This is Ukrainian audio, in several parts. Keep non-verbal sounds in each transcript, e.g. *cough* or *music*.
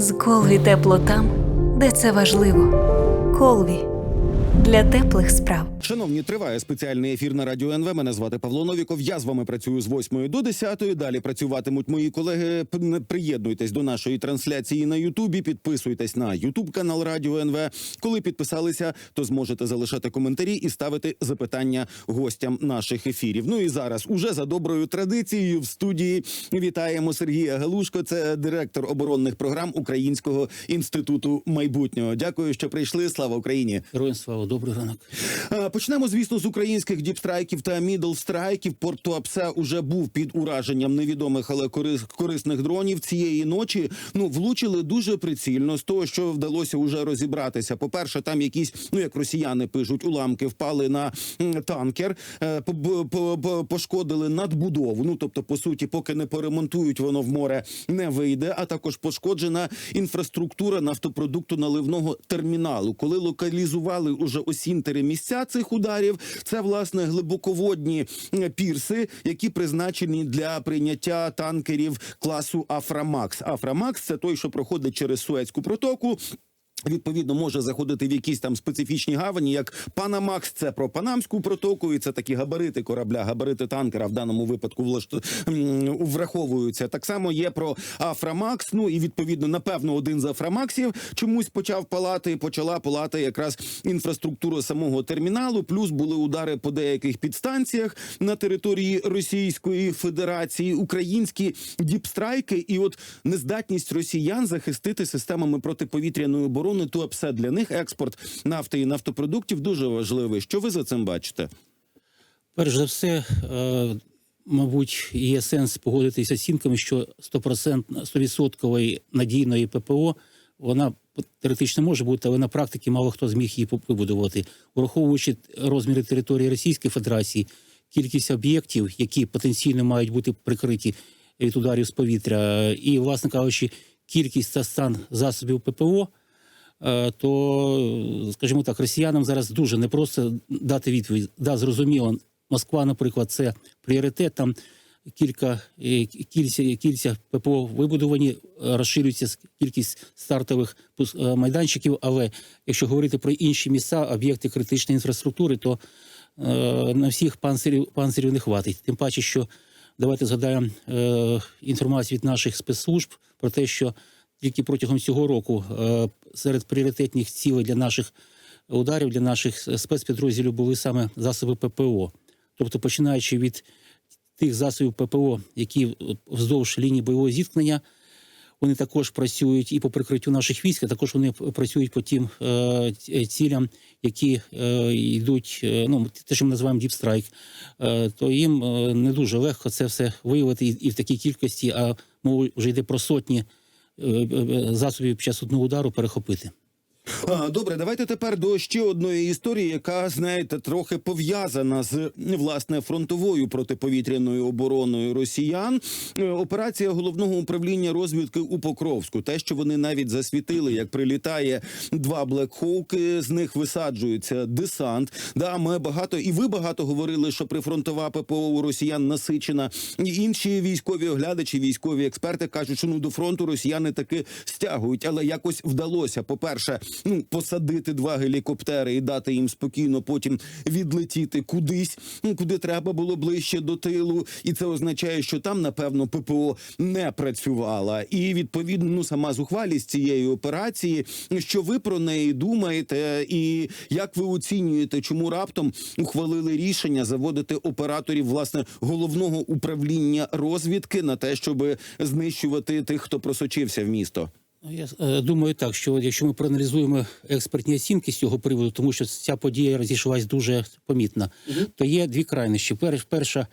З Колві тепло там, де це важливо. Колві для теплих справ. Шановні, триває спеціальний ефір на радіо НВ. Мене звати Павло Новіков. Я з вами працюю з 8 до 10. Далі працюватимуть мої колеги. Приєднуйтесь до нашої трансляції на Ютубі. Підписуйтесь на Ютуб канал Радіо НВ. Коли підписалися, то зможете залишати коментарі і ставити запитання гостям наших ефірів. Ну і зараз, уже за доброю традицією, в студії вітаємо Сергія Галушко. Це директор оборонних програм Українського інституту майбутнього. Дякую, що прийшли. Слава Україні! Героям слава, добрий ранок. Почнемо, звісно, з українських діпстрайків та мідлстрайків. Порт Туапсе уже був під ураженням невідомих, але корис- корисних дронів цієї ночі. Ну влучили дуже прицільно з того, що вдалося уже розібратися. По перше, там якісь, ну як росіяни пишуть, уламки впали на танкер, е, по- по- по- пошкодили надбудову. Ну тобто, по суті, поки не поремонтують, воно в море не вийде. А також пошкоджена інфраструктура нафтопродукту наливного терміналу. Коли локалізували уже осінтери місця цих ударів, це власне глибоководні е, пірси, які призначені для прийняття танкерів класу Афрамакс. Афрамакс це той, що проходить через Суецьку протоку. Відповідно, може заходити в якісь там специфічні гавані, як Панамакс, це про Панамську протоку, і це такі габарити корабля, габарити танкера в даному випадку влашт... враховуються. Так само є про Афрамакс. Ну і відповідно, напевно, один з Афрамаксів чомусь почав палати. Почала палати якраз інфраструктура самого терміналу. Плюс були удари по деяких підстанціях на території Російської Федерації, українські діпстрайки, і от нездатність росіян захистити системами протиповітряної оборони. То все для них експорт нафти і нафтопродуктів дуже важливий. Що ви за цим бачите? Перш за все, е, мабуть, є сенс погодитися з оцінками, що 100%, 100% надійної ППО вона теоретично може бути, але на практиці мало хто зміг її вибудувати. Враховуючи розміри території Російської Федерації, кількість об'єктів, які потенційно мають бути прикриті від ударів з повітря, і, власне кажучи, кількість та стан засобів ППО. Е, то, скажімо так, росіянам зараз дуже непросто дати відповідь. Да, зрозуміло, Москва, наприклад, це пріоритет. Там кілька е, кільця, кільця ППО вибудовані, е, розширюється кількість стартових майданчиків. Але якщо говорити про інші місця, об'єкти критичної інфраструктури, то на всіх панцирів, панцирів не хватить. Тим паче, що давайте згадаємо інформацію від наших спецслужб про те, що тільки протягом цього року е, серед пріоритетних цілей для наших ударів, для наших спецпідрозділів були саме засоби ППО. Тобто, починаючи від тих засобів ППО, які вздовж лінії бойового зіткнення, вони також працюють і по прикриттю наших військ, а також вони працюють по тим е, цілям, які е, йдуть, е, ну те, що ми називаємо діпстрайк, е, то їм е, не дуже легко це все виявити і, і в такій кількості, а мова вже йде про сотні е, е, засобів під час одного удару перехопити. Добре, давайте тепер до ще одної історії, яка знаєте трохи пов'язана з власне фронтовою протиповітряною обороною росіян. Е, Операція головного управління розвідки у Покровську. Те, що вони навіть засвітили, як прилітає два блекхоуки, з них висаджується десант. Да, ми багато і ви багато говорили, що прифронтова ППО у росіян насичена. І інші військові оглядачі, військові експерти кажуть, що ну до фронту росіяни таки стягують, але якось вдалося. По перше, ну посадити два гелікоптери і дати їм спокійно потім відлетіти кудись, ну, куди треба було ближче до тилу. І це означає, що там, напевно, ППО не працювала. І відповідно, ну сама зухвалість цієї операції. Що ви про неї думаєте, і як ви оцінюєте, чому раптом ухвалили рішення заводити операторів власне головного управління розвідки на те, щоб знищувати тих, хто просочився в місто? Ну, Я е, думаю так, що якщо ми проаналізуємо експертні оцінки з цього приводу, тому що ця подія розійшлась дуже помітно, то є дві крайнощі. Перша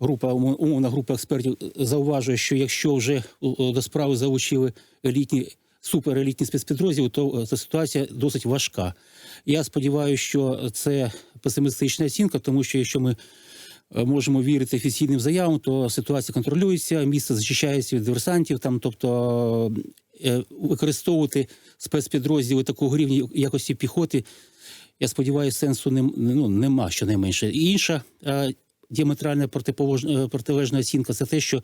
група, умовна група експертів е, зауважує, що якщо вже до справи залучили елітні суперелітні спецпідрозділи, то, е, ситуація досить важка. Я сподіваюся, що це песимістична оцінка, тому що якщо ми можемо вірити офіційним заявам, то ситуація контролюється, місце зачищається від диверсантів, там, тобто використовувати спецпідрозділи такого рівня якості піхоти, я сподіваюся, сенсу нем- ну, нема щонайменше. І інша е, діаметральна е, протилежна оцінка це те, що,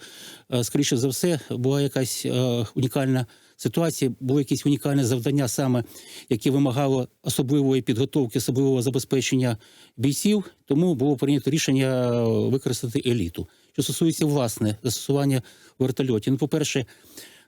е, скоріше за все, була якась е, унікальна ситуації було якесь унікальне завдання, саме яке вимагало особливої підготовки, особливого забезпечення бійців. Тому було прийнято рішення використати еліту. Що стосується власне застосування вертольотів, ну, по-перше, дава- е,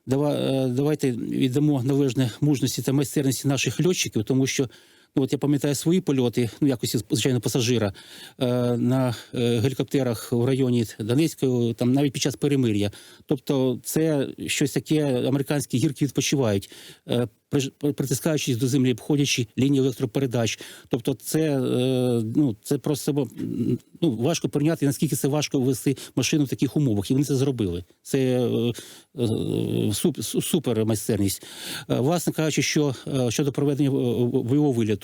давайте віддамо належне мужності та майстерності наших льотчиків, тому що. Ну, от я пам'ятаю свої польоти, ну якості звичайно пасажира е, на е, гелікоптерах в районі Донецької, там навіть під час перемир'я. Тобто, це щось таке, американські гірки відпочивають, е, притискаючись до землі, обходячи лінії електропередач. Тобто, це ну це просто ну важко прийняти, наскільки це важко вести машину в таких умовах, і вони це зробили. Це суп- су- супер майстерність. Власне кажучи, що щодо проведення бойового виліту.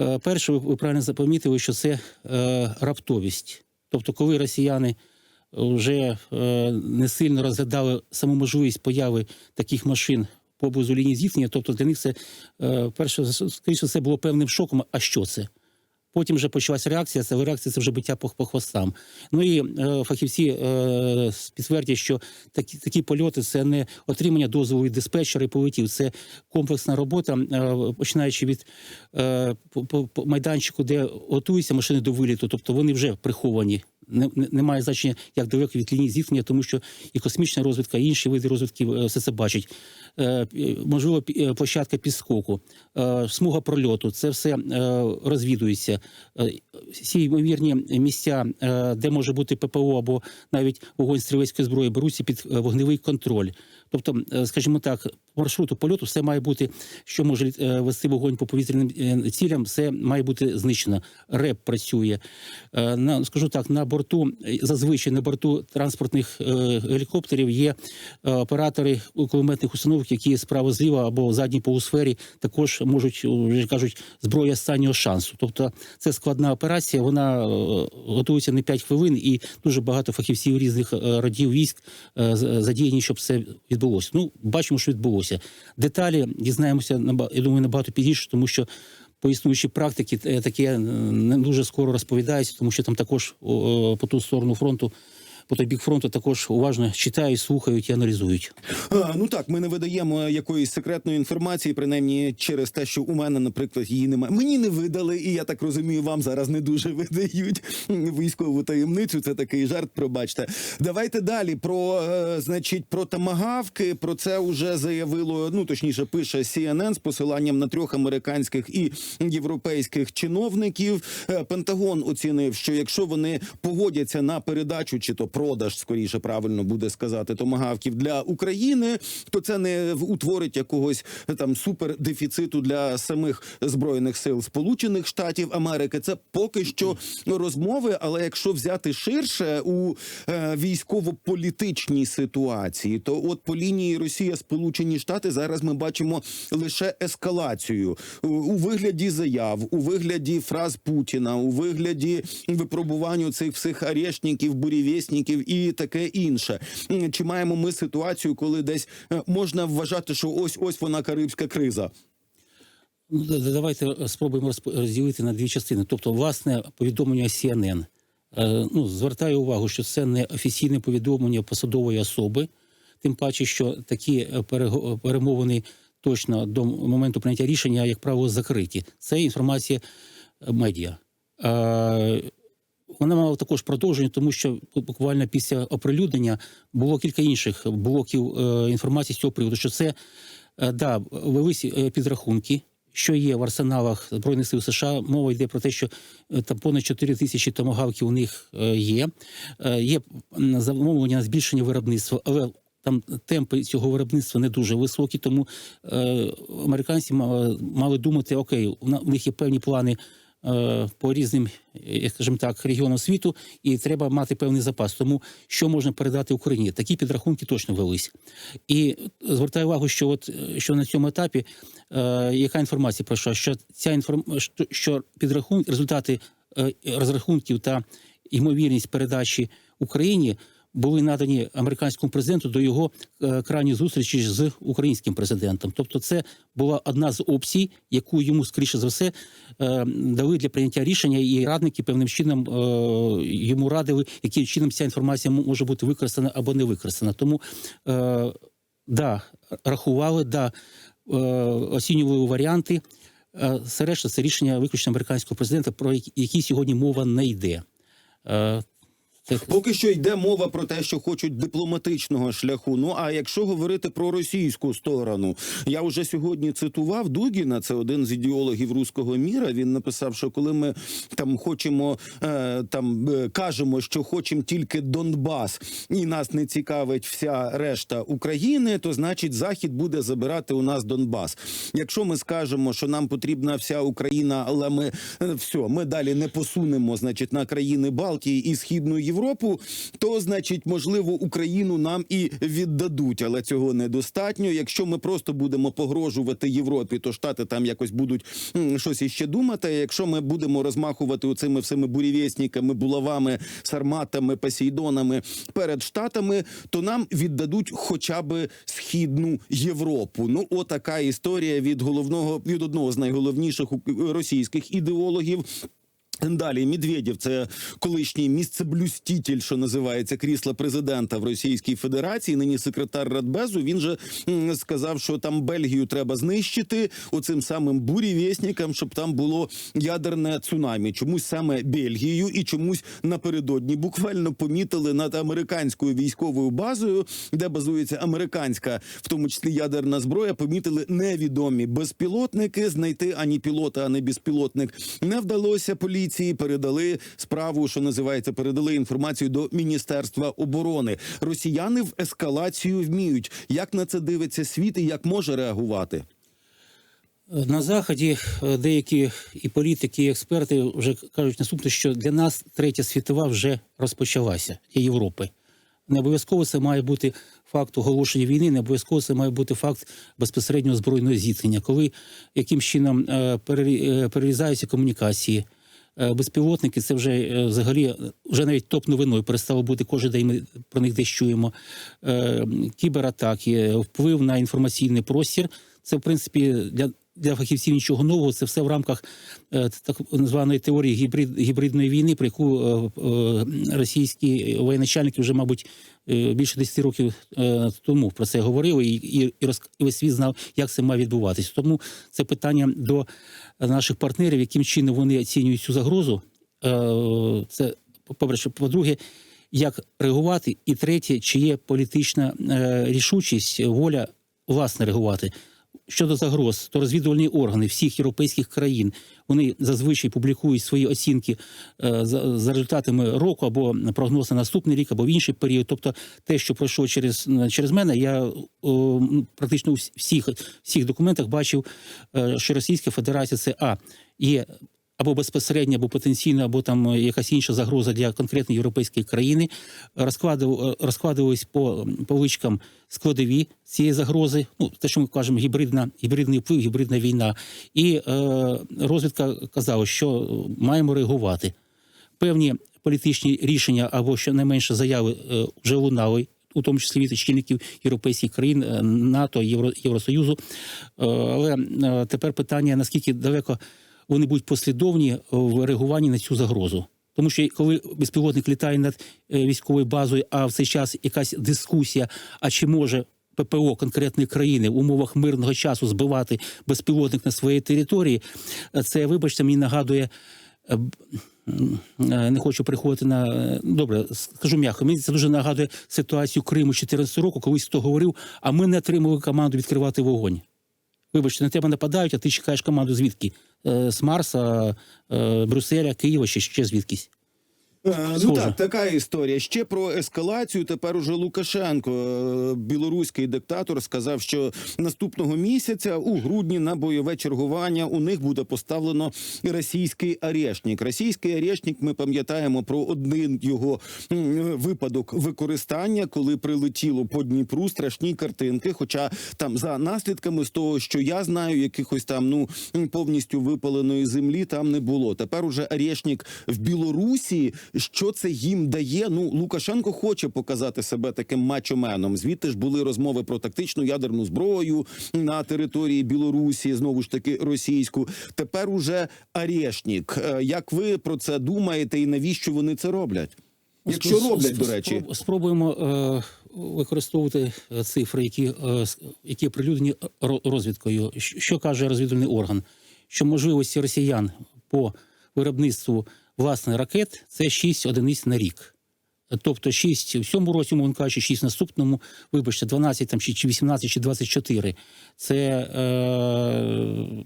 Е, Перше, ви- ви правильно запомітили, що це е, раптовість. Тобто, коли росіяни вже е, не сильно розглядали саму можливість появи таких машин поблизу лінії зіткнення, тобто для них це перше, скоріше, це було певним шоком. А що це? Потім вже почалася реакція, це реакція це вже биття по, по хвостам. Ну і е, фахівці е, підтвердять, що такі, такі польоти це не отримання дозволу від диспетчера і полетів. Це комплексна робота, е, починаючи від е, по, по, по майданчику, де готуються машини до виліту, тобто вони вже приховані. Не, не- значення, як далеко від лінії зіткнення, тому що і космічна розвідка, і інші види розвідки е, все це бачать. Е, можливо, е, площадка підскоку, смуга прольоту, це все розвідується. Всі ймовірні місця, де може бути ППО або навіть вогонь стрілецької зброї, беруться під вогневий контроль. Тобто, е, скажімо так, маршруту польоту все має бути, що може е, вести вогонь по повітряним е, цілям, все має бути знищено. РЕП працює. На скажу так, на борту зазвичай на борту транспортних гелікоптерів є оператори кулеметних установок, які справа зліва або задній полусфері також можуть вже кажуть зброя останнього шансу. Тобто це складна операція. Вона готується не 5 хвилин, і дуже багато фахівців різних родів військ задіяні, щоб це відбулося. Ну бачимо, що відбулося. Деталі дізнаємося я думаю, набагато пізніше, тому що. По існуючій практиці е, таке е, не дуже скоро розповідається, тому що там також по ту сторону фронту, по той бік фронту також уважно читають, слухають і аналізують. А, ну так, ми не видаємо якоїсь секретної інформації, принаймні через те, що у мене, наприклад, її немає. Мені не видали, і я так розумію, вам зараз не дуже *laughs* видають військову таємницю. Це такий жарт. Пробачте. Давайте далі про е, значить про тамагавки. Про це вже заявило. Ну точніше, пише CNN з посиланням на трьох американських і європейських чиновників. Е, Пентагон оцінив, що якщо вони погодяться на передачу чи то продаж, скоріше правильно буде сказати, томагавків для України, то це не утворить якогось там супердефіциту для самих збройних сил Сполучених Штатів Америки. Це поки що розмови. Але якщо взяти ширше у е, військово-політичній ситуації, то от по лінії Росія Сполучені Штати зараз ми бачимо лише ескалацію у, вигляді заяв, у вигляді фраз Путіна, у вигляді випробуванню цих всіх арештників, бурєвєсніків і таке інше. Чи маємо ми ситуацію, коли десь е, можна вважати, що ось ось вона карибська криза? Ну, да- да- давайте спробуємо розділити на дві частини. Тобто, власне, повідомлення CNN. Е, Ну, звертаю увагу, що це не офіційне повідомлення посадової особи, тим паче, що такі е, перемовини точно до моменту прийняття рішення, як правило, закриті. Це інформація е, медіа. Вона мала також продовження, тому що буквально після оприлюднення було кілька інших блоків е, інформації з цього приводу, що це е, да, велись е, підрахунки, що є в арсеналах Збройних сил США. Мова йде про те, що там понад 4 тисячі томагавків у них є. Є замовлення на збільшення виробництва, але там темпи цього виробництва не дуже високі, тому американці ма- мали думати: окей, у них є певні плани по різним, е, скажімо так, регіонам світу, і треба мати певний запас. Тому що можна передати Україні? Такі підрахунки точно велись. І звертаю увагу, що от е, що на цьому етапі е, яка інформація пройшла, що ця інформ... що підрахунки, результати е, розрахунків та ймовірність передачі Україні були надані американському президенту до його е, крайньої зустрічі з українським президентом. Тобто, це була одна з опцій, яку йому скоріше за все е, дали для прийняття рішення, і радники певним чином е, йому радили, яким чином ця інформація може бути використана або не використана. Тому да, рахували, да, оцінювали варіанти. Все решта це рішення виключно американського президента, про які сьогодні мова не йде. Поки що йде мова про те, що хочуть дипломатичного шляху. Ну а якщо говорити про російську сторону, я вже сьогодні цитував Дугіна, це один з ідеологів руського міра. Він написав, що коли ми там хочемо е, там е, кажемо, що хочемо тільки Донбас, і нас не цікавить вся решта України, то значить Захід буде забирати у нас Донбас. Якщо ми скажемо, що нам потрібна вся Україна, але ми е, все, ми далі не посунемо, значить, на країни Балтії і Східну Європу, то значить, можливо, Україну нам і віддадуть, але цього недостатньо. Якщо ми просто будемо погрожувати Європі, то штати там якось будуть щось іще думати. Якщо ми будемо розмахувати оцими всіми бурєвєсніками, булавами, сарматами, посейдонами перед штатами, то нам віддадуть хоча б східну Європу. Ну, отака історія від головного від одного з найголовніших російських ідеологів. Далі Медведєв, це колишній місцеблюститель, що називається крісла президента в Російській Федерації. Нині секретар Радбезу. Він же сказав, що там Бельгію треба знищити оцим самим бурєвєснікам, щоб там було ядерне цунамі. Чомусь саме Бельгію і чомусь напередодні буквально помітили над американською військовою базою, де базується американська, в тому числі ядерна зброя. Помітили невідомі безпілотники. Знайти ані пілота, ані безпілотник не вдалося поліції. Передали справу, що називається, передали інформацію до Міністерства оборони. Росіяни в ескалацію вміють. Як на це дивиться світ і як може реагувати? На заході е, деякі і політики, і експерти вже кажуть наступне, що для нас третя світова вже розпочалася для Європи. Не обов'язково це має бути факт оголошення війни, не обов'язково це має бути факт безпосереднього збройного зіткнення, коли яким чином е, е, перерізаються комунікації. Е, Безпілотники це вже е, взагалі е, вже навіть топ новиною перестало бути кожен день. Ми про них десь чуємо. Кібератаки, вплив на інформаційний простір. Це в принципі для. Для фахівців нічого нового, це все в рамках е, так званої теорії гібрид, гібридної війни, про яку е, е, російські воєначальники вже, мабуть, більше 10 років тому про це говорили, і, і, і, весь світ знав, як це має відбуватись. Тому це питання до наших партнерів, яким чином вони оцінюють цю загрозу. Це по-перше, по-друге, як реагувати, і третє, чи є політична рішучість, воля власне реагувати. Щодо загроз, то розвідувальні органи всіх європейських країн вони зазвичай публікують свої оцінки е, за, результатами року або прогноз на наступний рік, або в інший період. Тобто, те, що пройшло через, через мене, я о, ну, практично у всіх, всіх документах бачив, е, що Російська Федерація це а є або безпосередньо, або потенційно, або там е, якась інша загроза для конкретної європейської країни. Е, розкладувались по поличкам складові цієї загрози. Ну те, що ми кажемо, гібридна, гібридний вплив, гібридна війна. І е, розвідка казала, що маємо реагувати. Певні політичні рішення або щонайменше заяви е, вже лунали. У тому числі від очільників європейських країн НАТО, Євро, Євросоюзу. Але тепер питання: наскільки далеко вони будуть послідовні в реагуванні на цю загрозу. Тому що коли безпілотник літає над е, військовою базою, а в цей час якась дискусія, а чи може ППО конкретної країни в умовах мирного часу збивати безпілотник на своїй території, е, це, вибачте, мені нагадує. е, Не хочу приходити на добре, скажу м'яко. Мені це дуже нагадує ситуацію Криму 2014 року, колись хто говорив, а ми не отримали команду відкривати вогонь. Вибачте, на тебе нападають, а ти чекаєш команду звідки? Е, З Марса, е, Брюсселя, Києва чи ще звідкись. Е, Ну так, така історія. Ще про ескалацію. Тепер уже Лукашенко, е, білоруський диктатор, сказав, що наступного місяця, у грудні, на бойове чергування у них буде поставлено російський арешник. Російський арешник, ми пам'ятаємо про один його випадок використання, коли прилетіло по Дніпру страшні картинки. Хоча там за наслідками з того, що я знаю, якихось там ну повністю випаленої землі там не було. Тепер уже арешник в Білорусі. Що це їм дає? Ну Лукашенко хоче показати себе таким мачоменом. Звідти ж були розмови про тактичну ядерну зброю на території Білорусі, знову ж таки російську. Тепер уже арешник. Е, Як ви про це думаєте, і навіщо вони це роблять? Якщо роблять, до речі, Спробуємо використовувати е, цифри, які, е, які оприлюднені ро- розвідкою. Що каже розвідувальний орган? Що можливості росіян по виробництву власних ракет це 6 одиниць на рік. Тобто 6 в цьому році, мовно кажучи, 6 в наступному, вибачте, 12 там, чи чи 18, чи 24. Це е,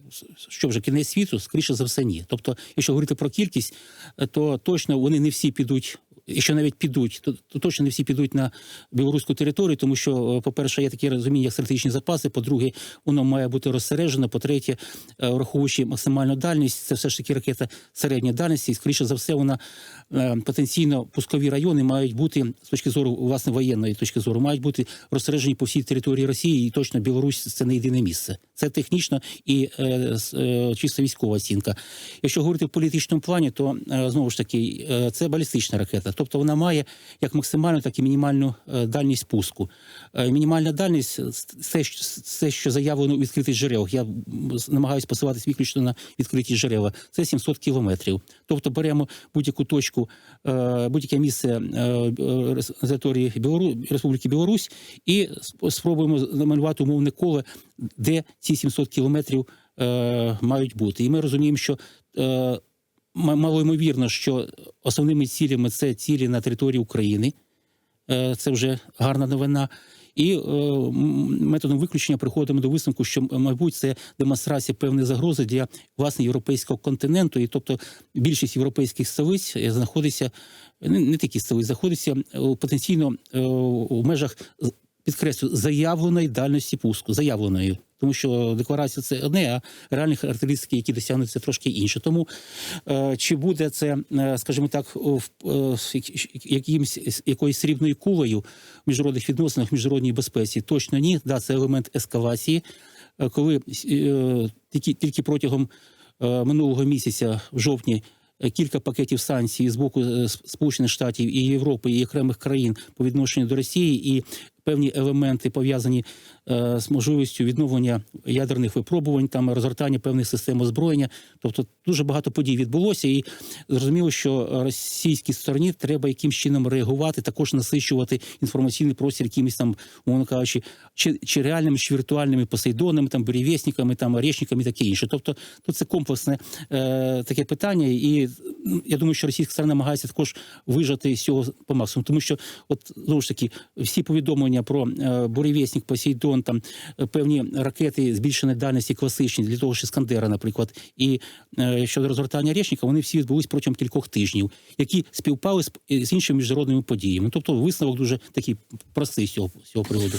що вже кінець світу, скоріше за все, ні. Тобто, якщо говорити про кількість, е, то точно вони не всі підуть. Якщо навіть підуть, то, то точно не всі підуть на білоруську територію, тому що, е, по-перше, є такі розуміння, як стратегічні запаси. По-друге, воно має бути розсереджено. По-третє, е, враховуючи максимальну дальність, це все ж таки ракета середньої дальності. І, скоріше за все, вона е, потенційно пускові райони мають бути з точки зору власне воєнної точки зору, мають бути розсереджені по всій території Росії, і точно Білорусь це не єдине місце. Це технічно і е, е, чисто військова оцінка. Якщо говорити в політичному плані, то е, знову ж таки е, це балістична ракета, тобто вона має як максимальну, так і мінімальну е, дальність пуску. Е, Мінімальна дальність це, це що заявлено у відкритих джерелах. Я намагаюся посилатися виключно на відкриті джерела. Це 700 кілометрів. Тобто беремо будь-яку точку, е, будь-яке місце е, е, території Білору... Республіки Білорусь і сп- спробуємо намалювати умовне коло, де ці 700 кілометрів е, мають бути. І ми розуміємо, що е, малоймовірно, що основними цілями це цілі на території України. Е, Це вже гарна новина. І е, методом виключення приходимо до висновку, що мабуть це демонстрація певної загрози для власне європейського континенту. І тобто більшість європейських столиць е, знаходиться не, не тільки столиць, знаходиться потенційно е, у межах підкреслю заявленої дальності пуску, заявленої. Тому що декларація це одне, а реальні характеристики, які досягнуться, трошки інше. Тому е, чи буде це, е, скажімо так, в е, якимсь якоюсь срібною кулею в міжнародних відносинах, в міжнародній безпеці? Точно ні. Да, це елемент ескалації, коли тільки, тільки протягом минулого місяця, в жовтні, кілька пакетів санкцій з боку Сполучених Штатів і Європи і окремих країн по відношенню до Росії і певні елементи пов'язані е, з можливістю відновлення ядерних випробувань, там розгортання певних систем озброєння. Тобто дуже багато подій відбулося, і зрозуміло, що російській стороні треба якимсь чином реагувати, також насичувати інформаційний простір якимись там, умовно кажучи, чи, чи реальними, чи віртуальними посейдонами, там бурєвєсниками, там орешниками, і таке інше. Тобто, тут це комплексне е, таке питання, і ну, я думаю, що російська сторона намагається також вижати з цього по максимуму, тому що, от знову ж таки, всі повідомлення про е, бурєвєсник, посейдон, там е, певні ракети збільшеної дальності класичні для того ж Іскандера, наприклад, і е, щодо розгортання речника, вони всі відбулись протягом кількох тижнів, які співпали з, з іншими міжнародними подіями. Тобто висновок дуже такий простий з цього, з цього приводу.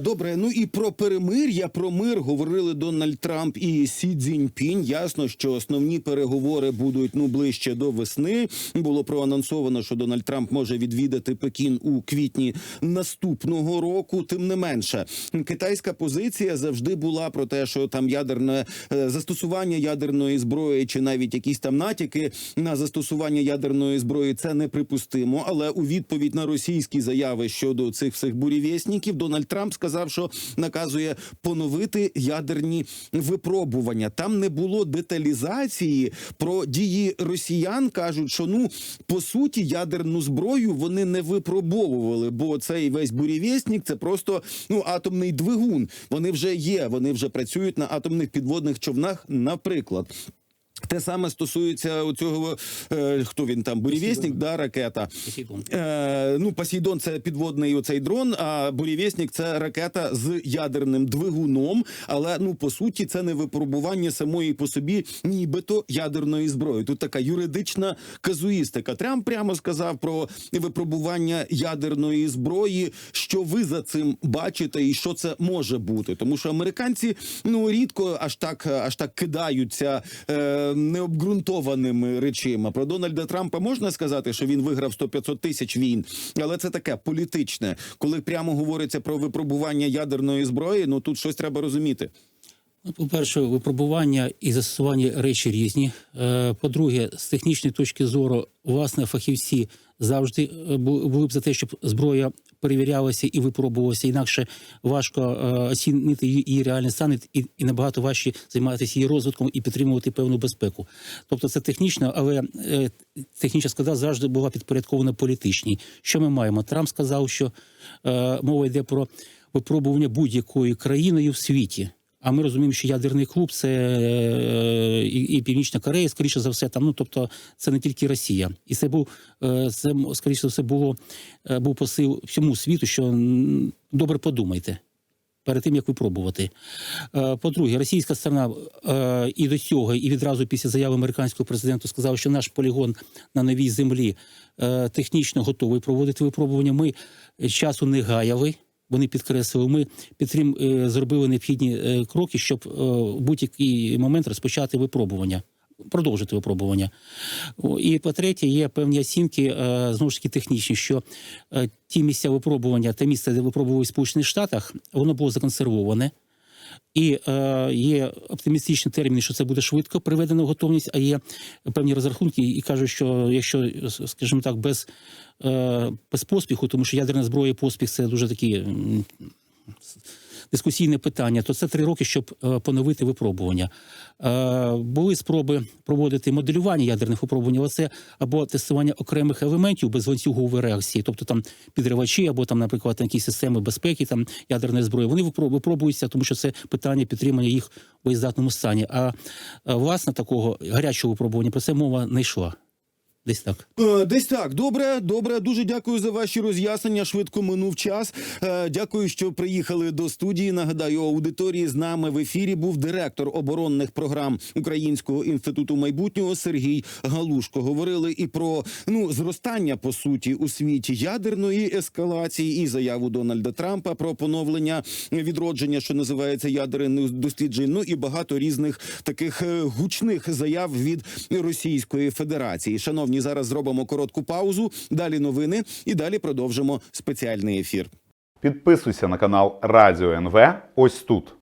Добре, ну і про перемир'я, про мир говорили Дональд Трамп і Сі Цзіньпінь. Ясно, що основні переговори будуть ну ближче до весни. Було проанонсовано, що Дональд Трамп може відвідати Пекін у квітні наступного року. Тим не менше, китайська позиція завжди була про те, що там ядерне е, застосування ядерної зброї, чи навіть якісь там натяки на застосування ядерної зброї, це неприпустимо. Але у відповідь на російські заяви щодо цих всіх бурєвєсніків, Дональд Трамп сказав, що наказує поновити ядерні випробування. Там не було деталізації про дії росіян. кажуть, що ну по суті ядерну зброю вони не випробовували, бо цей весь бурєвєснік це просто ну атомний двигун. Вони вже є, вони вже працюють на атомних підводних човнах, наприклад. Те саме стосується цього, е, хто він там, бурєвєснік, да, ракета. Посейдон. Е, ну, Посейдон це підводний оцей дрон, а бурєвєснік це ракета з ядерним двигуном. Але ну по суті, це не випробування самої по собі, нібито ядерної зброї. Тут така юридична казуїстика. Трамп прямо сказав про випробування ядерної зброї. Що ви за цим бачите, і що це може бути? Тому що американці ну рідко аж так аж так кидаються. Е, необґрунтованими речима. Про Дональда Трампа можна сказати, що він виграв 100-500 тисяч війн, але це таке політичне. Коли прямо говориться про випробування ядерної зброї, ну тут щось треба розуміти. Ну, По-перше, випробування і застосування речі різні. Е, По-друге, з технічної точки зору, власне, фахівці завжди е, були б за те, щоб зброя перевірялася і випробувалася. Інакше важко е, оцінити її, реальний стан і, набагато важче займатися її розвитком і підтримувати певну безпеку. Тобто це технічно, але е, технічна складова завжди була підпорядкована політичній. Що ми маємо? Трамп сказав, що мова йде про випробування будь-якою країною в світі. А ми розуміємо, що ядерний клуб це е, і, і Північна Корея, скоріше за все, там, ну тобто це не тільки Росія. І це був е, це скоріше за все було е, був посил всьому світу, що добре подумайте. Перед тим як випробувати. По-друге, російська сторона і до цього, і відразу після заяви американського президента сказала, що наш полігон на новій землі технічно готовий проводити випробування. Ми часу не гаяли. Вони підкреслили, ми підтрим е, зробили необхідні е, кроки, щоб е, в будь-який момент розпочати випробування, продовжити випробування. І по-третє, є певні оцінки, знову ж таки технічні, що ті місця випробування та місце, де випробували в Сполучених Штатах, воно було законсервоване. І е, є оптимістичні терміни, що це буде швидко приведено в готовність, а є певні розрахунки, і кажуть, що якщо, скажімо так, без, е, без поспіху, тому що ядерна зброя поспіх це дуже такі дискусійне питання, то це три роки, щоб е, поновити випробування. Е, були спроби проводити моделювання ядерних випробувань, але це або тестування окремих елементів без ланцюгової реакції, тобто там підривачі, або там, наприклад, якісь системи безпеки, там ядерної зброї. Вони випробуються, тому що це питання підтримання їх в боєздатному стані. А е, власне такого гарячого випробування про це мова не йшла. Десь так. Е, Десь так. Добре, добре. Дуже дякую за ваші роз'яснення. Швидко минув час. Е, Дякую, що приїхали до студії. Нагадаю, аудиторії з нами в ефірі був директор оборонних програм Українського інституту майбутнього Сергій Галушко. Говорили і про ну зростання по суті у світі ядерної ескалації, і заяву Дональда Трампа про поновлення відродження, що називається ядерних досліджень. Ну і багато різних таких е, гучних заяв від Російської Федерації. Шановні, зараз зробимо коротку паузу. Далі новини і далі продовжимо спеціальний ефір. Підписуйся на канал Радіо НВ ось тут.